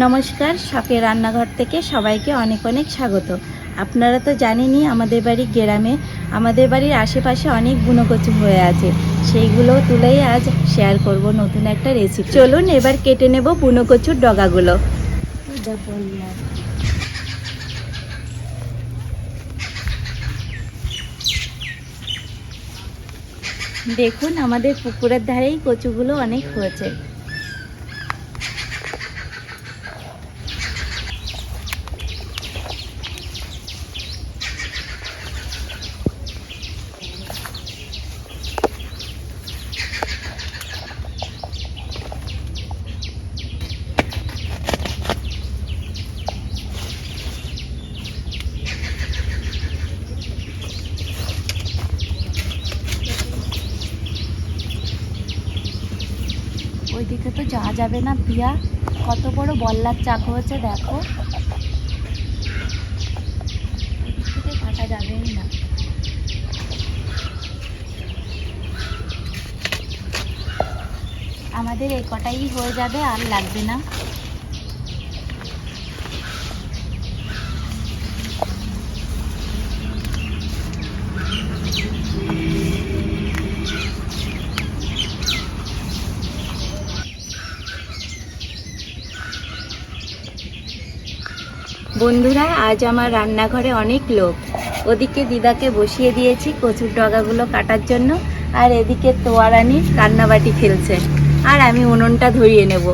নমস্কার শখের রান্নাঘর থেকে সবাইকে অনেক অনেক স্বাগত। আপনারা তো জানেনই আমাদের বাড়ি গ্রামে, আমাদের বাড়ির আশেপাশে অনেক বুনোকচু হয়ে আছে। সেইগুলো তুলেই আজ শেয়ার করব নতুন একটা রেসিপি চলুন এবার কেটে নেব বুনোকচুর ডগাগুলো। দেখুন, আমাদের পুকুরের ধারেই কচুগুলো অনেক হয়েছে। ওইদিকে তো যাওয়া যাবে না প্রিয়া কত বড় বল্লার চাক হয়েছে, দেখো। থেকে কাটা যাবেই না। আমাদের এই কটাই হয়ে যাবে, আর লাগবে না। বন্ধুরা আজ আমার রান্নাঘরে অনেক লোক। ওদিকে দিদাকে বসিয়ে দিয়েছি কচুর ডগাগুলো কাটার জন্য আর এদিকে তোয়ারানি রান্নাবাটি খেলছে। আর আমি উনুনটা ধরিয়ে নেব।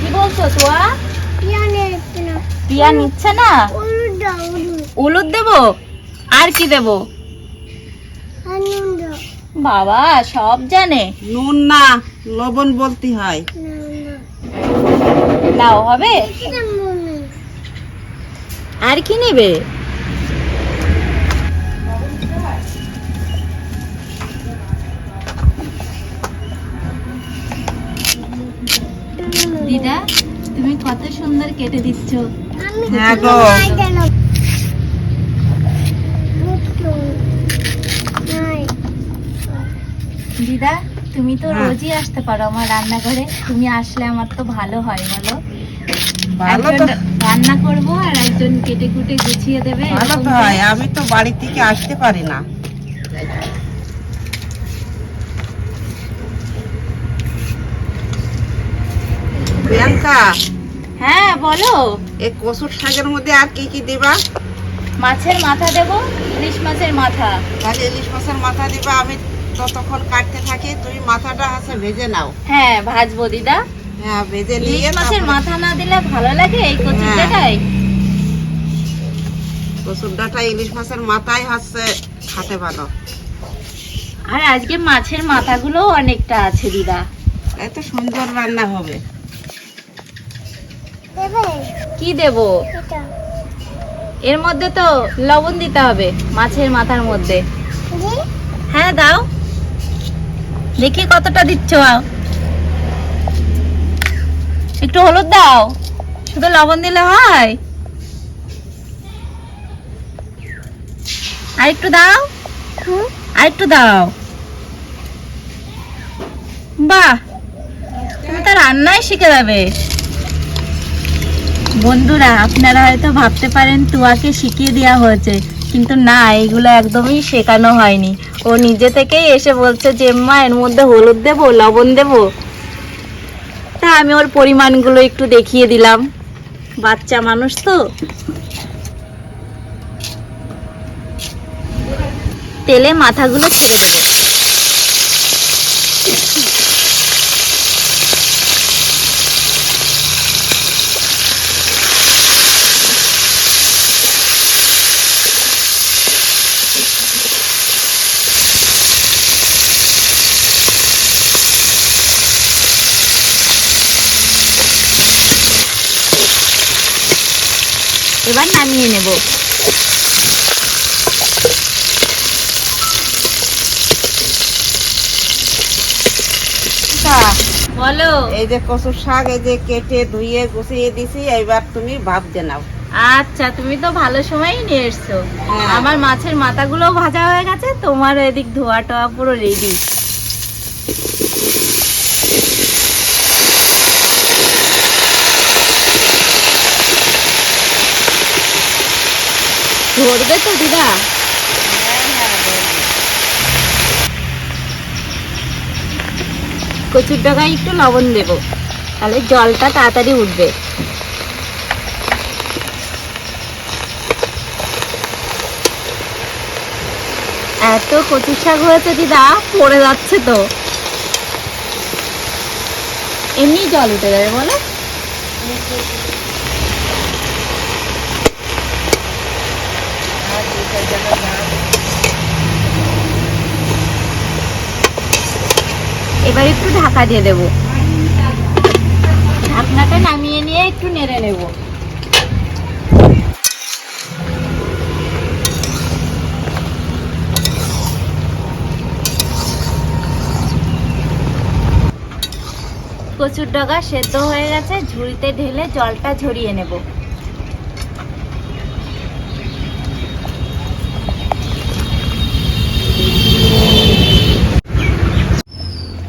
কি বলছো তোয়া? পিয়া নিচ্ছে না? উলুদ দেব? আর কি দেব। বাবা সব জানে। নুন না লবণ বলতে হয়। নাও হবে? আর কি নেবে? দিদা তুমি কত সুন্দর কেটে দিচ্ছ। হ্যাঁ গো। দিদা তুমি তো হ্যাঁ। রোজই আসতে পারো আমার রান্নাঘরে। তুমি আসলে আমার তো ভালো হয় বলো। রান্না করব আর একজন কেটে কুটে গুছিয়ে দেবে ভালো তো হয় আমি তো বাড়ি থেকে আসতে পারি না। প্রিয়াঙ্কা হ্যাঁ বলো। এই কসুর শাকের মধ্যে আর কি কি দিবা? মাছের মাথা দেবো ইলিশ মাছের মাথা। তাহলে ইলিশ মাছের মাথা দিবা আমি ততক্ষণ কাটতে থাকি তুমি মাথাটা আছে ভেজে নাও। হ্যাঁ ভাজবো দিদা। হ্যাঁ ভেজে নিয়ে মাছের মাথা না দিলে ভালো লাগে এই কচুর হ্যাঁ। জায়গায় কসুর ডাটা ইলিশ মাছের মাথায় হচ্ছে খাতে ভালো আর আজকে মাছের মাথাগুলো অনেকটা আছে দিদা। এত সুন্দর রান্না হবে। কি দেব? এর মধ্যে তো লবণ দিতে হবে মাছের মাথার মধ্যে। হ্যাঁ দাও। দেখি কতটা দিচ্ছ একটু হলুদ দাও। শুধু লবণ দিলে হয়। আর একটু দাও। আর একটু দাও। বাহ! তুমি তো রান্নাই শিখে যাবে। বন্ধুরা আপনারা হয়তো ভাবতে পারেন তুয়াকে শিখিয়ে দেওয়া হয়েছে। কিন্তু না এগুলো একদমই শেখানো হয়নি। ও নিজে থেকেই এসে বলছে যে, মা, এর মধ্যে হলুদ দেবো, লবণ দেবো? তা আমি ওর পরিমাণগুলো একটু দেখিয়ে দিলাম। বাচ্চা মানুষ তো। তেলে মাথাগুলো ছেড়ে দেবে এবার নামিয়ে নেব। বলো। এই যে কচুর শাক এই যে কেটে ধুয়ে গুছিয়ে দিছি এবার তুমি ভাব নাও। আচ্ছা তুমি তো ভালো সময়ই নিয়ে এসছো। হ্যাঁ। আমার মাছের মাথাগুলো ভাজা হয়ে গেছে তোমার এদিক ধোয়া টোয়া পুরো রেডি ধরবে তো দিদা। কচুর ডগায় একটু লবণ দেবো। তাহলে জলটা তাড়াতাড়ি উঠবে। এত কচুর শাক হয়েছে দিদা, পড়ে যাচ্ছে তো। এমনি জল উঠে যাবে বলো। এবার একটু ঢাকা দিয়ে দেবো। ঢাকনাটা নামিয়ে নিয়ে একটু নেড়ে নেব। কচুর ডগা সেদ্ধ হয়ে গেছে, ঝুড়িতে ঢেলে জলটা ঝরিয়ে নেব।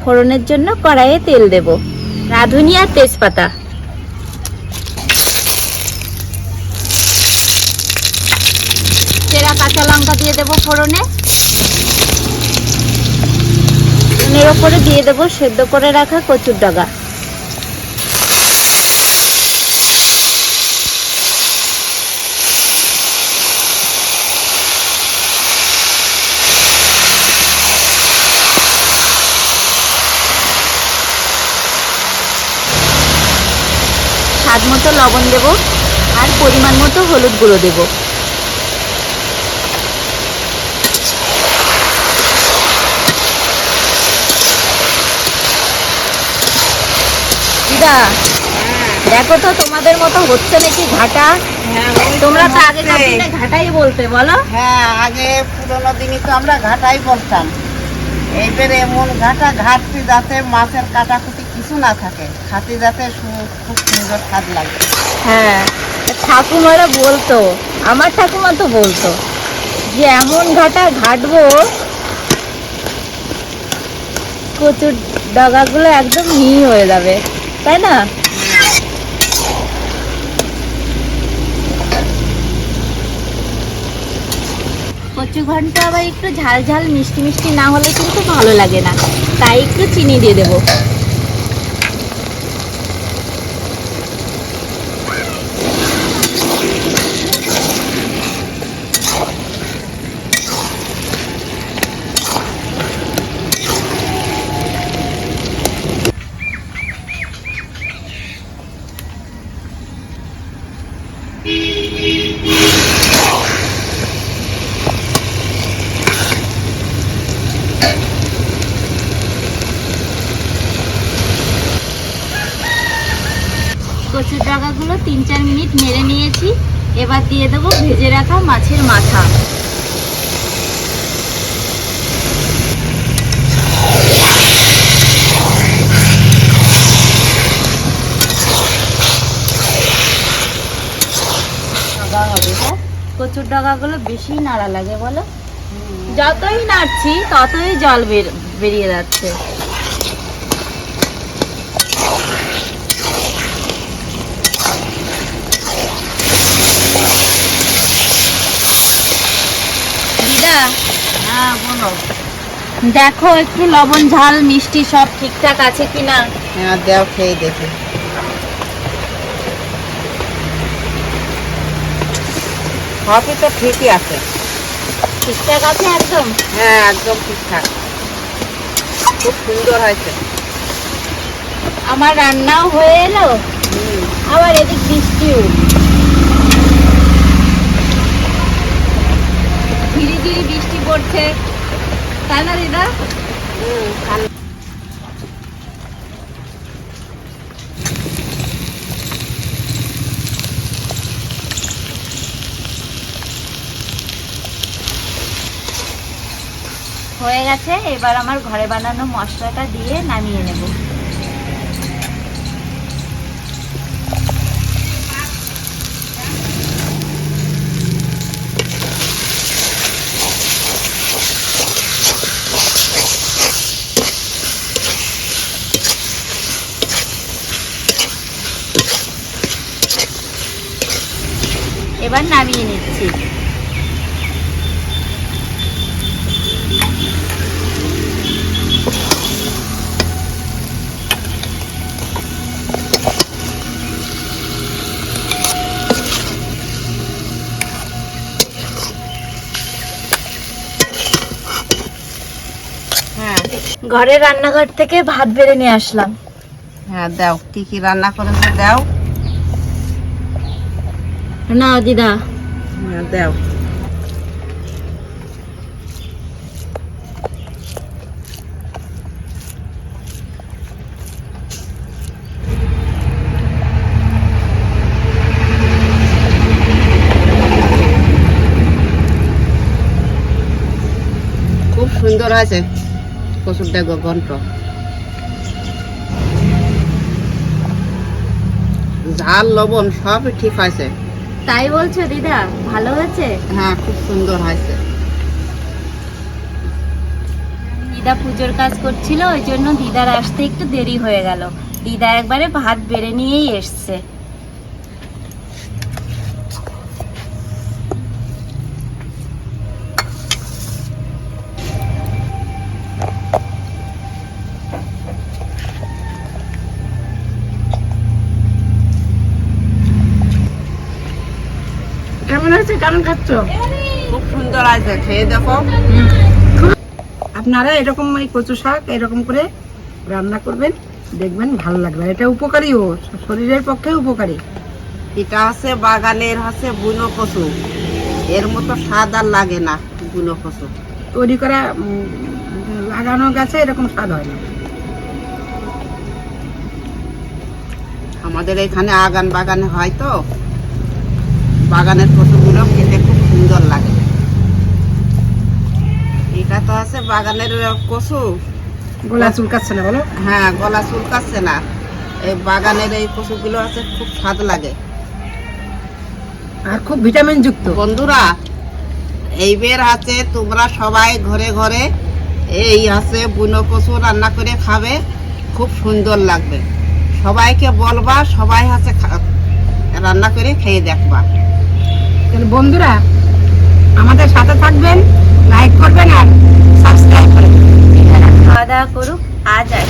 ফোড়নের জন্য কড়াইয়ে তেল দেব। রাঁধুনি আর তেজপাতা। চেরা কাঁচা লঙ্কা দিয়ে দেব ফোড়নে। ফোড়নের ওপরে দিয়ে দেব সেদ্ধ করে রাখা কচুর ডগা। স্বাদ মতো লবণ দেব আর পরিমাণ মতো হলুদ গুঁড়ো দেব। দিদা দেখো তো তোমাদের মতো হচ্ছে নাকি ঘাটা? হ্যাঁ তোমরা তো আগে ঘাটাই বলতে বলো। হ্যাঁ আগে পুরোনো দিনে তো আমরা ঘাটাই বলতাম। এইবারে এমন ঘাটা ঘাটতি যাতে মাছের কাটাকুটি কিছু না থাকে। খাতে যাতে খুব সুন্দর স্বাদ লাগে। হ্যাঁ ঠাকুমারা বলতো, আমার ঠাকুমা তো বলতো, যে এমন ঘাটা ঘাটবো, কচুর ডগাগুলো একদম মিহি হয়ে যাবে, তাই না? কচু ঘন্ট আবার একটু ঝাল ঝাল, মিষ্টি মিষ্টি না হলে কিন্তু ভালো লাগে না। তাই একটু চিনি দিয়ে দেবো কচুর ডাগাগুলো তিন চার মিনিট নেড়ে নিয়েছি। এবার দিয়ে দেবো ভেজে রাখা মাছের মাথা। কচুর ডাগাগুলো বেশি নাড়া লাগে বলো? যতই নাড়ছি ততই জল বের বেরিয়ে যাচ্ছে দিদা হ্যাঁ বলো দেখো একটু লবণ ঝাল মিষ্টি সব ঠিকঠাক আছে কিনা? হ্যাঁ দেও খেয়ে দেখি। সবই তো ঠিকই আছে। ঠিকঠাক আছে একদম? হ্যাঁ একদম ঠিকঠাক। খুব সুন্দর হয়েছে। আমার রান্নাও হয়ে এলো। আবার এদিক বৃষ্টিও ধীরে ধীরে বৃষ্টি পড়ছে। তাই না, দিদা? হয়ে গেছে, এবার আমার ঘরে বানানো মশলাটা দিয়ে নামিয়ে নেব। এবার নামিয়ে নিচ্ছি। হ্যাঁ। ঘরের রান্নাঘর থেকে ভাত বেড়ে নিয়ে আসলাম। হ্যাঁ দাও। কি কি রান্না করেছ দাও। না, দিদা। হ্যাঁ দাও। খুব সুন্দর আছে কচুর ডেগো ঘন্ট ঝাল, লবণ সবই ঠিক আছে। তাই বলছো দিদা? ভালো হয়েছে? হ্যাঁ খুব সুন্দর হয়েছে। দিদা পুজোর কাজ করছিল ওই জন্য দিদার আসতে একটু দেরি হয়ে গেল। দিদা একবারে ভাত বেড়ে নিয়েই এসছে। কেমন হয়েছে? কেমন খাচ্ছ? খুব সুন্দর আছে খেয়ে দেখো। আপনারা এরকম এই কচু শাক এরকম করে রান্না করবেন দেখবেন ভালো লাগবে। এটা উপকারী ও শরীরের পক্ষে উপকারী। এটা আছে বাগানের আছে বুনো কচু। এর মতো স্বাদ আর লাগে না বুনো কচু। তৈরি করা লাগানো গাছে এরকম স্বাদ হয় না। আমাদের এখানে আগান বাগানে হয় তো। বাগানের কচুগুলো খেতে খুব সুন্দর লাগে। এটা তো আছে বাগানের কচু। গোলা চুলকাচ্ছে না বলো? হ্যাঁ গলা চুলকাচ্ছে না। এই বাগানের এই কচুগুলো আছে খুব স্বাদ লাগে। আর খুব ভিটামিন যুক্ত বন্ধুরা এই বের আছে তোমরা সবাই ঘরে ঘরে এই আছে বুনো কচু রান্না করে খাবে খুব সুন্দর লাগবে। সবাইকে বলবা সবাই আছে রান্না করে খেয়ে দেখবা। বন্ধুরা আমাদের সাথে থাকবেন লাইক করবেন আর সাবস্ক্রাইব করবেন খাওয়া দাওয়া করুক আজ আর